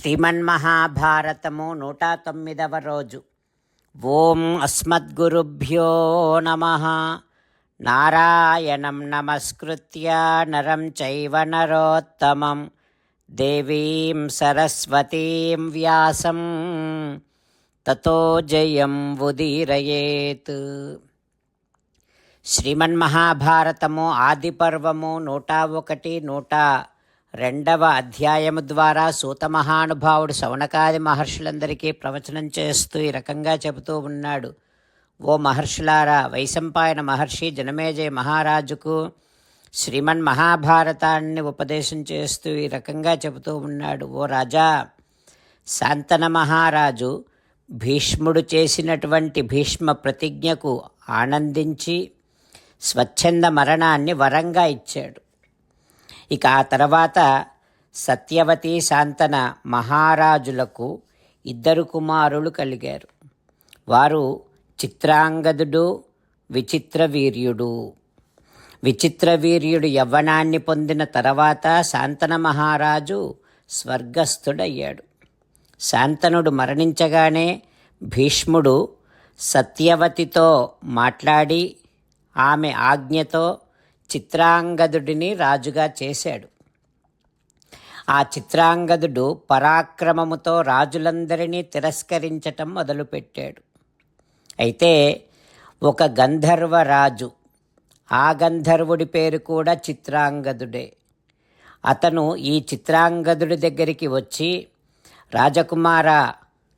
శ్రీమన్మహాభారతము నూట తొమ్మిదవ రోజు. ఓం అస్మద్గురుభ్యో నమ. నారాయణం నమస్కృత్య నరం చైవ నరోత్తమం. దేవీం సరస్వతీం వ్యాసం. తతో జయం ఉదీరయేత్. శ్రీమన్మహాభారతము ఆదిపర్వము నూట ఒకటి నూట రెండవ అధ్యాయము ద్వారా సూత మహానుభావుడు శౌనకాది మహర్షులందరికీ ప్రవచనం చేస్తూ ఈ రకంగా చెబుతూ ఉన్నాడు. ఓ మహర్షులారా వైశంపాయన మహర్షి జనమేజయ మహారాజుకు శ్రీమన్ మహాభారతాన్ని ఉపదేశం చేస్తూ ఈ రకంగా చెబుతూ ఉన్నాడు. ఓ రాజా శాంతన మహారాజు భీష్ముడు చేసినటువంటి భీష్మ ప్రతిజ్ఞకు ఆనందించి స్వచ్ఛంద మరణాన్ని వరంగా ఇచ్చాడు. ఇక ఆ తర్వాత సత్యవతి శాంతన మహారాజులకు ఇద్దరు కుమారులు కలిగారు. వారు చిత్రాంగదుడు విచిత్ర వీర్యుడు. విచిత్ర వీర్యుడు యవ్వనాన్ని పొందిన తర్వాత శాంతన మహారాజు స్వర్గస్థుడయ్యాడు. శాంతనుడు మరణించగానే భీష్ముడు సత్యవతితో మాట్లాడి ఆమె ఆజ్ఞతో చిత్రాంగదుడిని రాజుగా చేశాడు. ఆ చిత్రాంగదుడు పరాక్రమముతో రాజులందరినీ తిరస్కరించటం మొదలుపెట్టాడు. అయితే ఒక గంధర్వ రాజు ఆ గంధర్వుడి పేరు కూడా చిత్రాంగదుడే. అతను ఈ చిత్రాంగదుడి దగ్గరికి వచ్చి రాజకుమార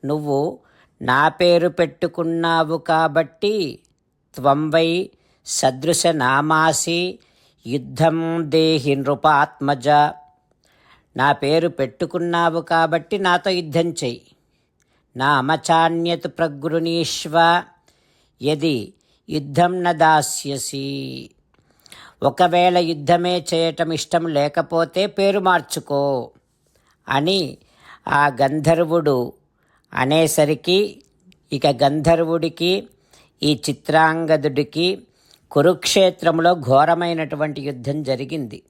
నువ్వు నా పేరు పెట్టుకున్నావు కాబట్టి త్వంవై సదృశ నామాసి యుద్ధం దేహి నృపాత్మజ. నా పేరు పెట్టుకున్నావు కాబట్టి నాతో యుద్ధం చెయ్యి. నా అమచాన్యత్ ప్రగృణీష్వ యది యుద్ధం న దాస్యసి. ఒకవేళ యుద్ధమే చేయటం ఇష్టం లేకపోతే పేరు మార్చుకో అని ఆ గంధర్వుడు అనేసరికి ఇక గంధర్వుడికి ఈ చిత్రాంగదుడికి కురుక్షేత్రంలో ఘోరమైనటువంటి యుద్ధం జరిగింది.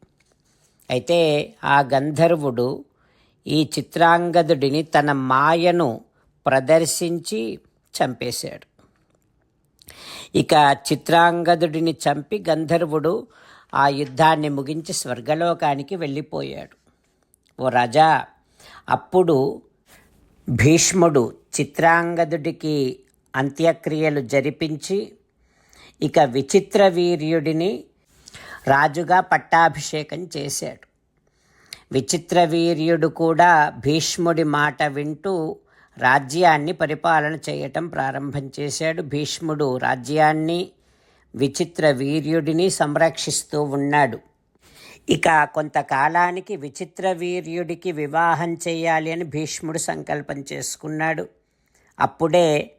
అయితే ఆ గంధర్వుడు ఈ చిత్రాంగదుడిని తన మాయను ప్రదర్శించి చంపేశాడు. ఇక చిత్రాంగదుడిని చంపి గంధర్వుడు ఆ యుద్ధాన్ని ముగించి స్వర్గలోకానికి వెళ్ళిపోయాడు. ఓ రాజా అప్పుడు భీష్ముడు చిత్రాంగదుడికి అంత్యక్రియలు జరిపించి ఇక విచిత్ర వీర్యుడిని రాజుగా పట్టాభిషేకం చేశాడు. విచిత్ర వీర్యుడు కూడా భీష్ముడి మాట వింటూ రాజ్యాన్ని పరిపాలన చేయటం ప్రారంభం చేశాడు. భీష్ముడు రాజ్యాన్ని విచిత్ర వీర్యుడిని సంరక్షిస్తూ ఉన్నాడు. ఇక కొంతకాలానికి విచిత్ర వీర్యుడికి వివాహం చేయాలి అని భీష్ముడు సంకల్పం చేసుకున్నాడు. అప్పుడే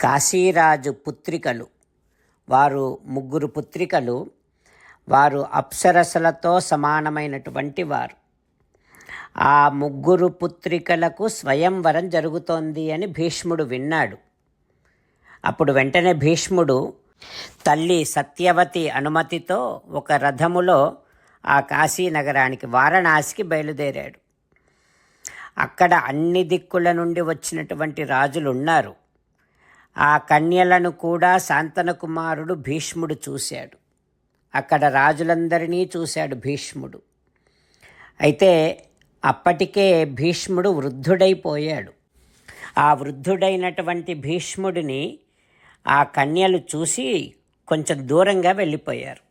కాశీరాజు పుత్రికలు వారు ముగ్గురు పుత్రికలు వారు అప్సరసలతో సమానమైనటువంటి వారు. ఆ ముగ్గురు పుత్రికలకు స్వయంవరం జరుగుతోంది అని భీష్ముడు విన్నాడు. అప్పుడు వెంటనే భీష్ముడు తల్లి సత్యవతి అనుమతితో ఒక రథములో ఆ కాశీ నగరానికి వారణాసికి బయలుదేరాడు. అక్కడ అన్ని దిక్కుల నుండి వచ్చినటువంటి రాజులు ఉన్నారు. ఆ కన్యలను కూడా శాంతన కుమారుడు భీష్ముడు చూశాడు. అక్కడ రాజులందరినీ చూశాడు భీష్ముడు. అయితే అప్పటికే భీష్ముడు వృద్ధుడైపోయాడు. ఆ వృద్ధుడైనటువంటి భీష్ముడిని ఆ కన్యలు చూసి కొంచెం దూరంగా వెళ్ళిపోయారు.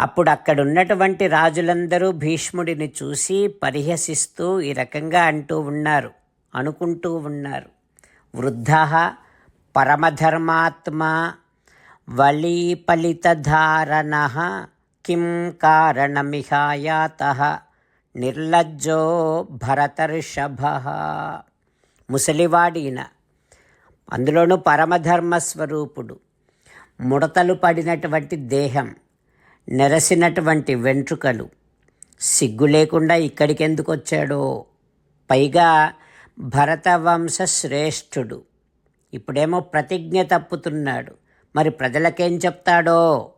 అప్పుడు అక్కడ ఉన్నటువంటి రాజులందరూ భీష్ముడిని చూసి పరిహసిస్తూ ఈ రకంగా అంటూ ఉన్నారు అనుకుంటూ ఉన్నారు. వృద్ధ పరమధర్మాత్మా వలీపలితధారణ కిం కారణమిహాయాత నిర్లజ్జో భరతర్షభ. ముసలివాడిన అందులోనూ పరమధర్మస్వరూపుడు ముడతలు పడినటువంటి దేహం నెరసినటువంటి వెంట్రుకలు సిగ్గు లేకుండా ఇక్కడికెందుకు వచ్చాడో పైగా భరతవంశ శ్రేష్ఠుడు ఇప్పుడేమో ప్రతిజ్ఞ తప్పుతున్నాడు. మరి ప్రజలకేం చెప్తాడో?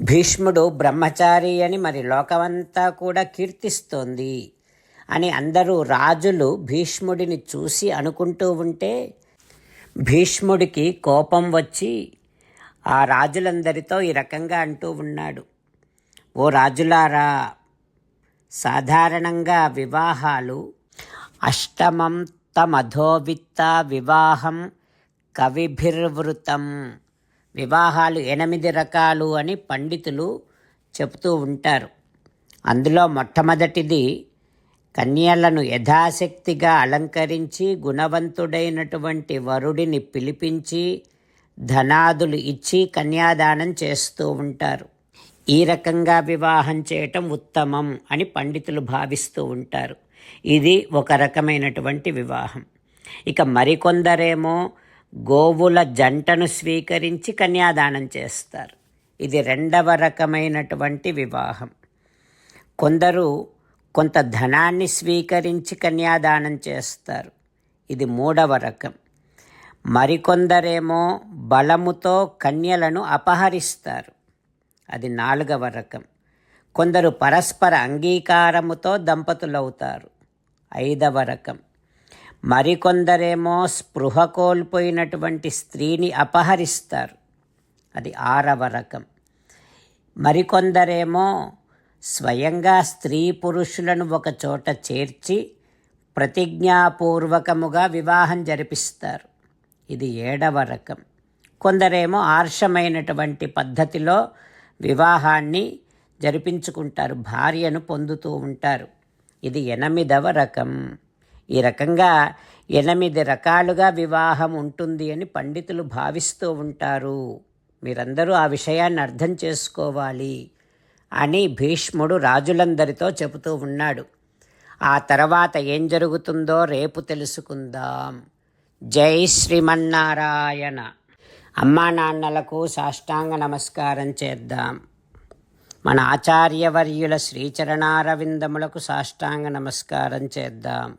భీష్ముడు బ్రహ్మచారి అని మరి లోకమంతా కూడా కీర్తిస్తోంది అని అందరూ రాజులు భీష్ముడిని చూసి అనుకుంటూ ఉంటే భీష్ముడికి కోపం వచ్చి ఆ రాజులందరితో ఈ రకంగా అంటూ ఉన్నాడు. ఓ రాజులారా సాధారణంగా వివాహాలు అష్టమం తమధోవిత్త వివాహం కవిభిర్వృతం. వివాహాలు ఎనిమిది రకాలు అని పండితులు చెబుతూ ఉంటారు. అందులో మొట్టమొదటిది కన్యలను యథాశక్తిగా అలంకరించి గుణవంతుడైనటువంటి వరుడిని పిలిపించి ధనాదులు ఇచ్చి కన్యాదానం చేస్తూ ఉంటారు. ఈ రకంగా వివాహం చేయటం ఉత్తమం అని పండితులు భావిస్తూ ఉంటారు. ఇది ఒక రకమైనటువంటి వివాహం. ఇక మరికొందరేమో గోవుల జంటను స్వీకరించి కన్యాదానం చేస్తారు. ఇది రెండవ రకమైనటువంటి వివాహం. కొందరు కొంత ధనాన్ని స్వీకరించి కన్యాదానం చేస్తారు. ఇది మూడవ రకం. మరికొందరేమో బలముతో కన్యలను అపహరిస్తారు. అది నాలుగవ రకం. కొందరు పరస్పర అంగీకారముతో దంపతులవుతారు. ఐదవ రకం. మరికొందరేమో స్పృహ కోల్పోయినటువంటి స్త్రీని అపహరిస్తారు. అది ఆరవ రకం. మరికొందరేమో స్వయంగా స్త్రీ పురుషులను ఒక చోట చేర్చి ప్రతిజ్ఞాపూర్వకముగా వివాహం జరిపిస్తారు. ఇది ఏడవ రకం. కొందరేమో ఆర్షమైనటువంటి పద్ధతిలో వివాహాన్ని జరిపించుకుంటారు. భార్యను పొందుతూ ఉంటారు. ఇది ఎనిమిదవ రకం. ఈ రకంగా ఎనిమిది రకాలుగా వివాహం ఉంటుంది అని పండితులు భావిస్తూ ఉంటారు. మీరందరూ ఆ విషయాన్ని అర్థం చేసుకోవాలి అని భీష్ముడు రాజులందరితో చెబుతూ ఉన్నాడు. ఆ తర్వాత ఏం జరుగుతుందో రేపు తెలుసుకుందాం. జై శ్రీమన్నారాయణ. అమ్మా నాన్నలకు సాష్టాంగ నమస్కారం చేద్దాం. మన ఆచార్యవర్యుల శ్రీచరణారవిందములకు సాష్టాంగ నమస్కారం చేద్దాం.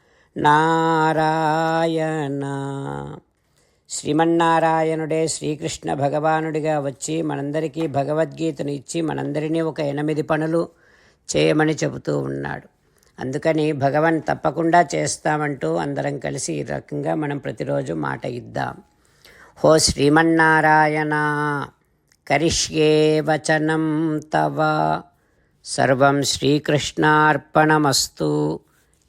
నారాయణ. శ్రీమన్నారాయణుడే శ్రీకృష్ణ భగవానుడిగా వచ్చి మనందరికీ భగవద్గీతను ఇచ్చి మనందరినీ ఒక ఎనిమిది పనులు చేయమని చెబుతూ ఉన్నాడు. అందుకని భగవాన్ తప్పకుండా చేస్తామంటూ అందరం కలిసి ఈ రకంగా మనం ప్రతిరోజు మాట ఇద్దాం. హో శ్రీమన్నారాయణ కరిష్యే వచనం తవ. సర్వం శ్రీకృష్ణార్పణమస్తు.